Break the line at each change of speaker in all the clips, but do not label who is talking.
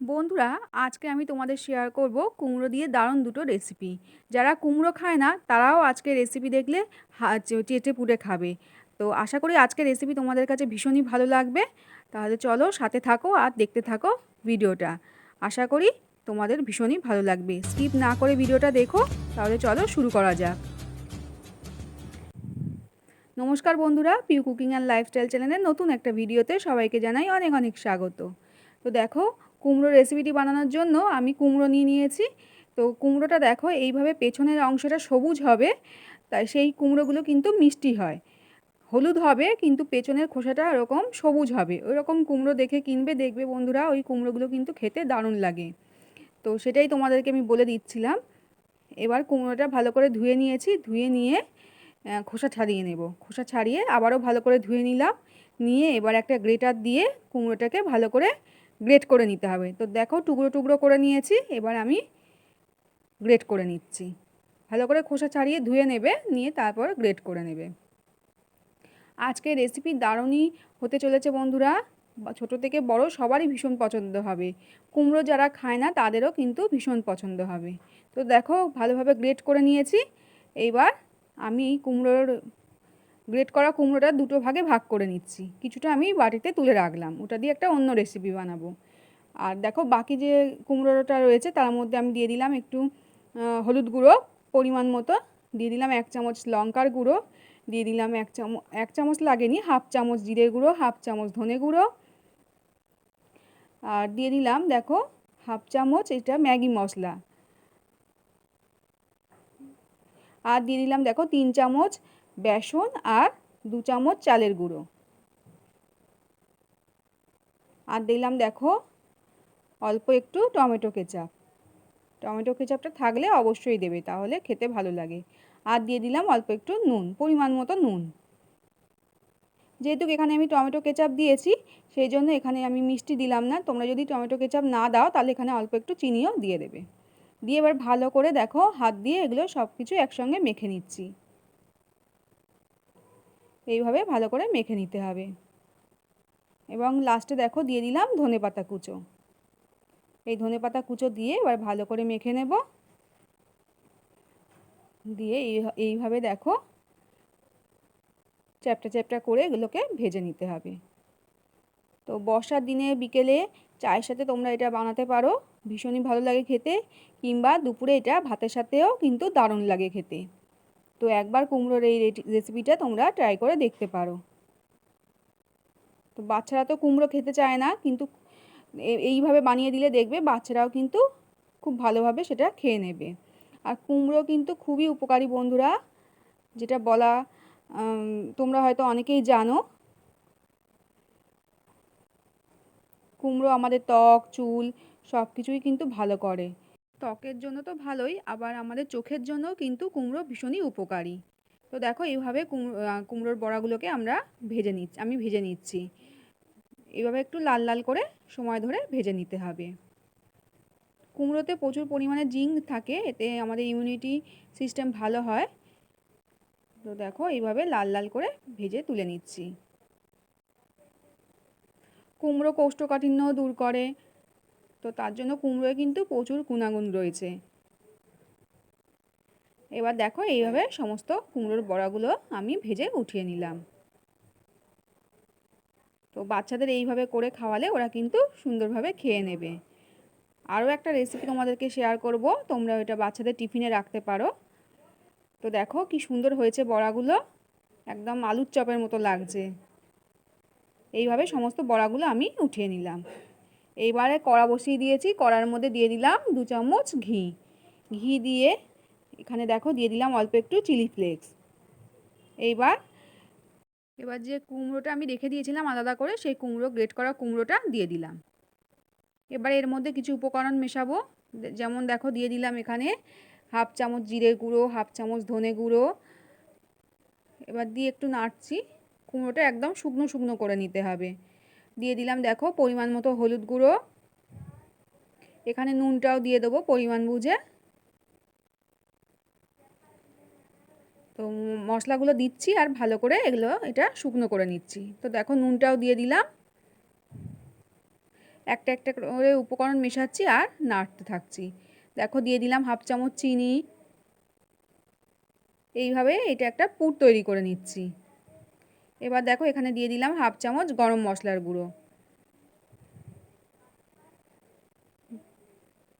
বন্ধুরা, আজকে আমি তোমাদের শেয়ার করব কুমড়ো দিয়ে দারুণ দুটো রেসিপি যারা কুমড়ো খায় না, তারাও আজকে রেসিপি দেখলে চেটে পুটে খাবে। তো আশা করি আজকে রেসিপি তোমাদের কাছে ভীষণই ভালো লাগবে। তাহলে চলো সাথে থাকো আর দেখতে থাকো ভিডিওটা। আশা করি তোমাদের ভীষণই ভালো লাগবে। স্কিপ না করে ভিডিওটা দেখো, তাহলে চলো শুরু করা যাক। নমস্কার বন্ধুরা পিউ কুকিং অ্যান্ড লাইফস্টাইল চ্যানেলের নতুন একটা ভিডিওতে সবাইকে জানাই অনেক অনেক স্বাগত। তো দেখো কুমড়ো রেসিপিটি বানানোর জন্য আমি কুমড়ো নিয়ে নিয়েছি। তো কুমড়োটা দেখো, এইভাবে পেছনের অংশটা সবুজ হবে, তাই সেই কুমড়োগুলো কিন্তু মিষ্টি হয়। হলুদ হবে, কিন্তু পেছনের খোসাটা ওরকম সবুজ হবে। ওই রকম কুমড়ো দেখে কিনবে, দেখবে বন্ধুরা, ওই কুমড়োগুলো কিন্তু খেতে দারুণ লাগে। তো সেটাই তোমাদেরকে আমি বলে দিচ্ছিলাম। এবার কুমড়োটা ভালো করে ধুয়ে নিয়েছি, ধুয়ে নিয়ে খোসা ছাড়িয়ে নেব। খোসা ছাড়িয়ে আবারও ভালো করে ধুয়ে নিলাম। নিয়ে এবার একটা গ্রেটার দিয়ে কুমড়োটাকে ভালো করে গ্রেট করে নিতে হবে। তো দেখো টুকরো টুকরো করে নিয়েছি, এবার আমি গ্রেট করে নিচ্ছি। ভালো করে খোসা ছাড়িয়ে ধুয়ে নেবে, নিয়ে তারপর গ্রেট করে নেবে। আজকে রেসিপি দারুণই হতে চলেছে বন্ধুরা। ছোটো থেকে বড় সবারই ভীষণ পছন্দ হবে। কুমড়ো যারা খায় না, তাদেরও কিন্তু ভীষণ পছন্দ হবে। তো দেখো ভালোভাবে গ্রেট করে নিয়েছি। এইবার আমি কুমড়োর গ্রেট করা কুমড়োটা দুটো ভাগে ভাগ করে নিচ্ছি। কিছুটা আমি বাটিতে তুলে রাখলাম। ওটা দিয়ে একটা অন্য রেসিপি বানাবো। আর দেখো, বাকি যে কুমড়োটা রয়েছে, তার মধ্যে আমি দিয়ে দিলাম একটু হলুদ গুঁড়ো, পরিমাণ মতো। দিয়ে দিলাম এক চামচ লঙ্কার গুঁড়ো। দিয়ে দিলাম এক চামচ এক চামচ লাগেনি, হাফ চামচ জিরে গুঁড়ো, হাফ চামচ ধনে গুঁড়ো। আর দিয়ে দিলাম, দেখো, হাফ চামচ এটা ম্যাগি মশলা। আর দিয়ে দিলাম, দেখো, তিন চামচ বেসন আর দু চামচ চালের গুঁড়ো। আর দিলাম দেখো অল্প একটু টমেটো কেচাপ। টমেটো কেচাপটা থাকলে অবশ্যই দেবে, তাহলে খেতে ভালো লাগে। আর দিয়ে দিলাম অল্প একটু নুন, পরিমাণ মতো নুন। যেহেতু এখানে আমি টমেটো কেচাপ দিয়েছি, সেই জন্য এখানে আমি মিষ্টি দিলাম না। তোমরা যদি টমেটো কেচাপ না দাও, তাহলে এখানে অল্প একটু চিনিও দিয়ে দেবে। দিয়ে এবার ভালো করে দেখো হাত দিয়ে এগুলো সব কিছু একসঙ্গে মেখে নিচ্ছি। এইভাবে ভালো করে মেখে নিতে হবে। এবং লাস্টে দেখো দিয়ে দিলাম ধনে পাতা কুচো। এই ধনে পাতা কুচো দিয়ে এবার ভালো করে মেখে নেব। দিয়ে এই এইভাবে দেখো চ্যাপটা চ্যাপটা করে এগুলোকে ভেজে নিতে হবে। তো বর্ষার দিনে বিকেলে চায়ের সাথে তোমরা এটা বানাতে পারো। ভীষণই ভালো লাগে খেতে। কিংবা দুপুরে এটা ভাতের সাথেও কিন্তু দারুণ লাগে খেতে। তো একবার কুমড়োর এই রেসিপিটা তোমরা ট্রাই করে দেখতে পারো। তো বাচ্চারা তো কুমড়ো খেতে চায় না, কিন্তু এইভাবে বানিয়ে দিলে দেখবে বাচ্চারাও কিন্তু খুব ভালোভাবে সেটা খেয়ে নেবে। আর কুমড়ো কিন্তু খুবই উপকারী বন্ধুরা, যেটা বলা তোমরা হয়তো অনেকেই জানো। কুমড়ো আমাদের ত্বক, চুল সব কিছুই কিন্তু ভালো করে। ত্বকের জন্য তো ভালোই, আবার আমাদের চোখের জন্যও কিন্তু কুমড়ো ভীষণই উপকারী। তো দেখো এইভাবে কুমড়ো কুমড়োর বড়াগুলোকে আমরা ভেজে নিচ্ছি, আমি ভেজে নিচ্ছি। এইভাবে একটু লাল লাল করে সময় ধরে ভেজে নিতে হবে। কুমড়োতে প্রচুর পরিমাণে জিঙ্ক থাকে, এতে আমাদের ইমিউনিটি সিস্টেম ভালো হয়। তো দেখো এইভাবে লাল লাল করে ভেজে তুলে নিচ্ছি। কুমড়ো কোষ্ঠকাঠিন্য দূর করে তো তার জন্য কুমড়োয় কিন্তু প্রচুর গুণাগুণ রয়েছে। এবার দেখো এইভাবে সমস্ত কুমড়োর বড়াগুলো আমি ভেজে উঠিয়ে নিলাম। তো বাচ্চাদের এইভাবে করে খাওয়ালে ওরা কিন্তু সুন্দরভাবে খেয়ে নেবে। আরও একটা রেসিপি তোমাদেরকে শেয়ার করব, তোমরা ওইটা বাচ্চাদের টিফিনে রাখতে পারো। তো দেখো কি সুন্দর হয়েছে বড়াগুলো, একদম আলুর চপের মতো লাগছে। এইভাবে সমস্ত বড়াগুলো আমি উঠিয়ে নিলাম। এইবারে কড়া বসিয়ে দিয়েছি, কড়ার মধ্যে দিয়ে দিলাম দু চামচ ঘি। ঘি দিয়ে এখানে দেখো দিয়ে দিলাম অল্প একটু চিলি ফ্লেক্স। এইবার, এবার যে কুমড়োটা আমি রেখে দিয়েছিলাম আলাদা করে, সেই কুমড়ো, গ্রেট করা কুমড়োটা দিয়ে দিলাম। এবার এর মধ্যে কিছু উপকরণ মেশাবো। যেমন দেখো দিয়ে দিলাম এখানে হাফ চামচ জিরে গুঁড়ো, হাফ চামচ ধনে গুঁড়ো। এবার দিয়ে একটু নাড়ছি। কুমড়োটা একদম শুকনো শুকনো করে নিতে হবে। দিয়ে দিলাম, দেখো, পরিমাণ মতো হলুদ গুঁড়ো। এখানে নুনটাও দিয়ে দেবো পরিমাণ বুঝে। তো মশলাগুলো দিচ্ছি আর ভালো করে এগুলো, এটা শুকনো করে নিচ্ছি। তো দেখো, নুনটাও দিয়ে দিলাম। একটা একটা করে উপকরণ মেশাচ্ছি আর নাড়তে থাকছি। দেখো, দিয়ে দিলাম হাফ চামচ চিনি। এইভাবে এটা একটা পুর তৈরি করে নিচ্ছি। এবার দেখো এখানে দিয়ে দিলাম হাফ চামচ গরম মশলার গুঁড়ো।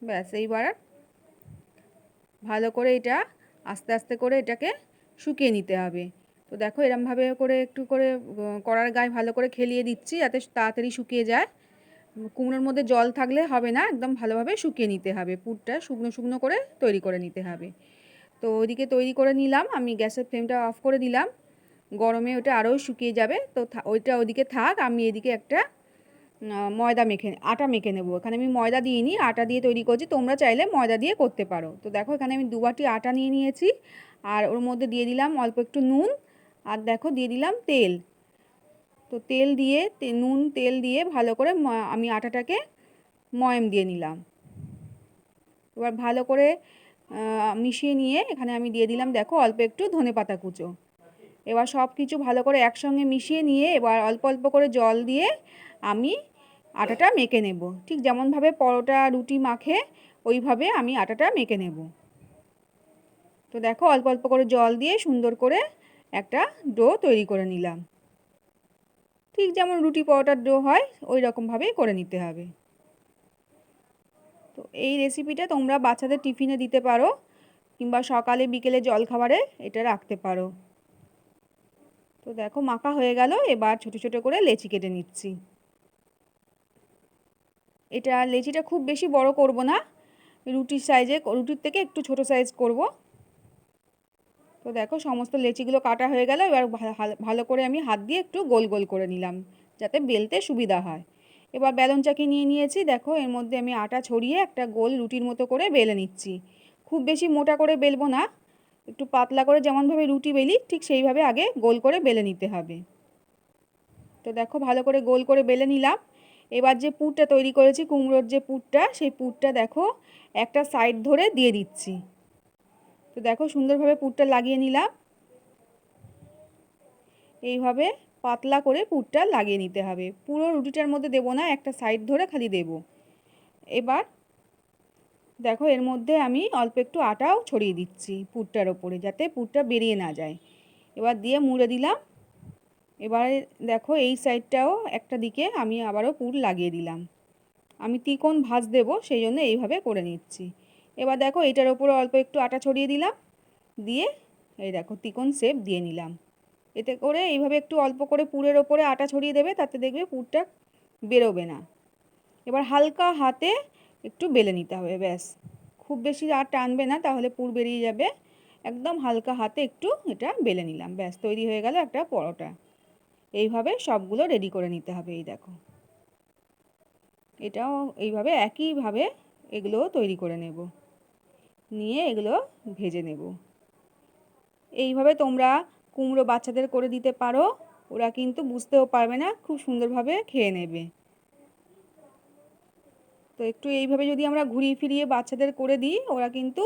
ব্যাস, এইবার ভালো করে এটা আস্তে আস্তে করে এটাকে শুকিয়ে নিতে হবে। তো দেখো এরমভাবে করে একটু করে কড়ার গায়ে ভালো করে খেলিয়ে দিচ্ছি যাতে তাড়াতাড়ি শুকিয়ে যায়। কুমড়োর মধ্যে জল থাকলে হবে না, একদম ভালোভাবে শুকিয়ে নিতে হবে। পুরটা শুকনো শুকনো করে তৈরি করে নিতে হবে। তো ওইদিকে তৈরি করে নিলাম, আমি গ্যাসের ফ্লেমটা অফ করে দিলাম। গরমে ওটা আরও শুকিয়ে যাবে। তো ওইটা ওইদিকে থাক, আমি এদিকে একটা ময়দা মেখে, আটা মেখে নেব। এখানে আমি ময়দা দিইনি, আটা দিয়ে তৈরি করছি। তোমরা চাইলে ময়দা দিয়ে করতে পারো। তো দেখো, এখানে আমি দুবাটি আটা নিয়ে নিয়েছি। আর ওর মধ্যে দিয়ে দিলাম অল্প একটু নুন। আর দেখো, দিয়ে দিলাম তেল। তো তেল দিয়ে নুন, তেল দিয়ে ভালো করে আমি আটাটাকে ময়ম দিয়ে নিলাম। এবার ভালো করে মিশিয়ে নিয়ে এখানে আমি দিয়ে দিলাম, দেখো, অল্প একটু ধনে পাতা কুচো। এবার সব কিছু ভালো করে একসঙ্গে মিশিয়ে নিয়ে এবার অল্প অল্প করে জল দিয়ে আমি আটাটা মেখে নেব। ঠিক যেমনভাবে পরোটা, রুটি মাখে, ওইভাবে আমি আটাটা মেখে নেব। তো দেখো অল্প অল্প করে জল দিয়ে সুন্দর করে একটা ডো তৈরি করে নিলাম। ঠিক যেমন রুটি পরোটার ডো হয় ওই রকমভাবেই করে নিতে হবে। তো এই রেসিপিটা তোমরা বাচ্চাদের টিফিনে দিতে পারো কিংবা সকালে, বিকেলে জল খাবারে এটা রাখতে পারো। তো দেখো মাখা হয়ে গেল, এবার ছোট ছোট করে লেচি কেটে নিচ্ছি। এটা লেচিটা খুব বেশি বড় করব না, রুটির সাইজে রুটির থেকে একটু ছোট সাইজ করব। তো দেখো সমস্ত লেচিগুলো কাটা হয়ে গেল, এবার ভালো করে আমি হাত দিয়ে একটু গোল গোল করে নিলাম, যাতে বেলতে সুবিধা হয়। এবার বেলন চাকি নিয়ে নিয়েছি, দেখো এর মধ্যে আমি আটা ছড়িয়ে একটা গোল রুটির মতো করে বেলে নিচ্ছি। খুব বেশি মোটা করে বেলবো না একটু পাতলা করে যেমনভাবে রুটি বেলি, ঠিক সেইভাবে আগে গোল করে বেলে নিতে হবে। তো দেখো ভালো করে গোল করে বেলে নিলাম। এবার যে পুরটা তৈরি করেছি, কুমড়োর যে পুরটা, সেই পুরটা দেখো একটা সাইড ধরে দিয়ে দিচ্ছি। তো দেখো সুন্দরভাবে পুরটা লাগিয়ে নিলাম। এইভাবে পাতলা করে পুরটা লাগিয়ে নিতে হবে। পুরো রুটিটার মধ্যে দেব না, একটা সাইড ধরে খালি দেব। এবার দেখো, এর মধ্যে আমি অল্প একটু আটাও ছড়িয়ে দিচ্ছি পুরটার ওপরে, যাতে পুরটা বেরিয়ে না যায়। এবার দিয়ে মুড়ে দিলাম। এবারে দেখো, এই সাইডটাও একটা দিকে আমি আবারও পুর লাগিয়ে দিলাম। আমি তিকোন ভাজ দেব, সেই জন্য এইভাবে করে নিচ্ছি। এবার দেখো, এটার ওপরে অল্প একটু আটা ছড়িয়ে দিলাম। দিয়ে এই দেখো, তিকোন শেপ দিয়ে নিলাম। এতে করে এইভাবে একটু অল্প করে পুরের ওপরে আটা ছড়িয়ে দেবে, তাতে দেখবে পুরটা বেরোবে না। এবার হালকা হাতে একটু বেলে নিতে হবে, ব্যাস। খুব বেশি আর টানবে না, তাহলে পুর বেরিয়ে যাবে। একদম হালকা হাতে একটু এটা বেলে নিলাম, ব্যাস, তৈরি হয়ে গেল একটা পরোটা। এইভাবে সবগুলো রেডি করে নিতে হবে, এই দেখো। এটাও এইভাবে একইভাবে এগুলো তৈরি করে নেব। নিয়ে এগুলো ভেজে নেব। এইভাবে তোমরা কুমড়ো বাচ্চাদের করে দিতে পারো, ওরা কিন্তু বুঝতেও পারবে না, খুব সুন্দরভাবে খেয়ে নেবে। তো একটু এইভাবে যদি আমরা ঘুরিয়ে ফিরিয়ে বাচ্চাদের করে দিই, ওরা কিন্তু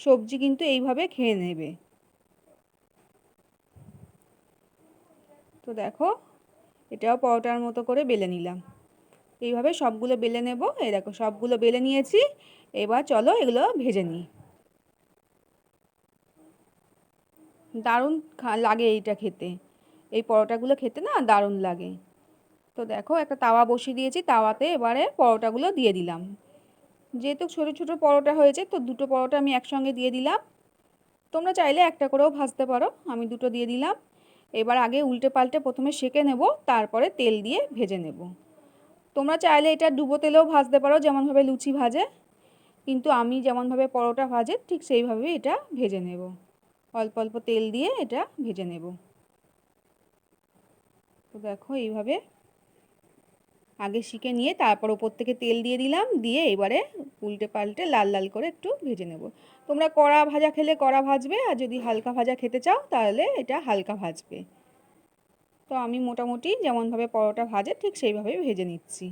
সবজি কিন্তু এইভাবে খেয়ে নেবে। তো দেখো, এটাও পরোটার মতো করে বেলে নিলাম। এইভাবে সবগুলো বেলে নেব। এই দেখো, সবগুলো বেলে নিয়েছি। এবার চলো এগুলো ভেজে নিই। দারুণ লাগে এইটা খেতে। এই পরোটাগুলো খেতে না দারুণ লাগে। তো দেখো একটা তাওয়া বসিয়ে দিয়েছি, তাওয়াতে এবারে পরোটাগুলো দিয়ে দিলাম। যেহেতু ছোটো ছোটো পরোটা হয়েছে, তো দুটো পরোটা আমি একসঙ্গে দিয়ে দিলাম। তোমরা চাইলে একটা করেও ভাজতে পারো, আমি দুটো দিয়ে দিলাম। এবার আগে উল্টে পাল্টে প্রথমে সেঁকে নেব, তারপরে তেল দিয়ে ভেজে নেব। তোমরা চাইলে এটা ডুবো তেলেও ভাজতে পারো, যেমনভাবে লুচি ভাজে, কিন্তু আমি যেমনভাবে পরোটা ভাজে, ঠিক সেইভাবেই এটা ভেজে নেব। অল্প অল্প তেল দিয়ে এটা ভেজে নেব। তো দেখো এইভাবে আগে শিখে নিয়ে তারপর ওপর থেকে তেল দিয়ে দিলাম, দিয়ে এবারে উল্টে পাল্টে লাল লাল করে একটু ভেজে নেব। তোমরা কড়া ভাজা খেলে কড়া ভাজবে, আর যদি হালকা ভাজা খেতে চাও তাহলে এটা হালকা ভাজবে। তো আমি মোটামুটি যেমনভাবে পরোটা ভাজে ঠিক সেইভাবেই ভেজে নিচ্ছি।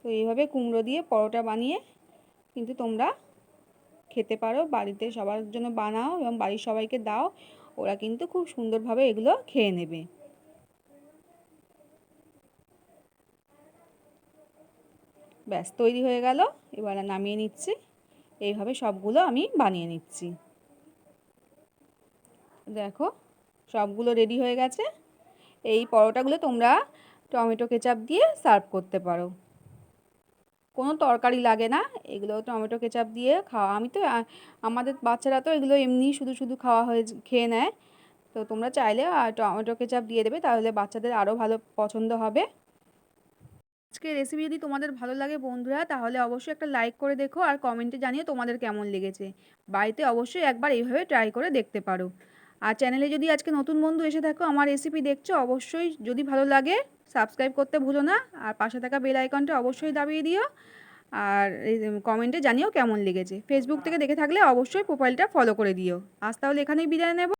তো এইভাবে কুমড়ো দিয়ে পরোটা বানিয়ে কিন্তু তোমরা খেতে পারো, বাড়িতে সবার জন্য বানাও এবং বাড়ির সবাইকে দাও, ওরা কিন্তু খুব সুন্দরভাবে এগুলো খেয়ে নেবে। ব্যাস, তৈরি হয়ে গেল। এবার নামিয়ে নিচ্ছি। এইভাবে সবগুলো আমি বানিয়ে নিচ্ছি। দেখো, সবগুলো রেডি হয়ে গেছে। এই পরোটাগুলো তোমরা টমেটো কেচাপ দিয়ে সার্ভ করতে পারো। কোনো তরকারি লাগে না, এগুলো টমেটো কেচাপ দিয়ে খাওয়া। আমি তো আমাদের বাচ্চারা তো এগুলো এমনি শুধু শুধু খাওয়া হয়ে খেয়ে নেয়। তো তোমরা চাইলে টমেটো কেচাপ দিয়ে দেবে, তাহলে বাচ্চাদের আরও ভালো পছন্দ হবে। আজকে রেসিপি যদি তোমাদের ভালো লাগে বন্ধুরা, তাহলে অবশ্যই একটা লাইক করে দেখো আর কমেন্টে জানিয়ে তোমাদের কেমন লেগেছে। বাড়িতে অবশ্যই একবার এইভাবে ট্রাই করে দেখতে পারো। আর চ্যানেলে যদি আজকে নতুন বন্ধু এসে থাকো, আমার রেসিপি দেখছ, অবশ্যই যদি ভালো লাগে সাবস্ক্রাইব করতে ভুলো না। আর পাশে থাকা বেল আইকনটা অবশ্যই দাবিয়ে দিও। আর কমেন্টে জানিও কেমন লেগেছে। ফেসবুক থেকে দেখে থাকলে অবশ্যই প্রোফাইলটা ফলো করে দিও। আজ তাহলে এখানেই বিদায় নেব।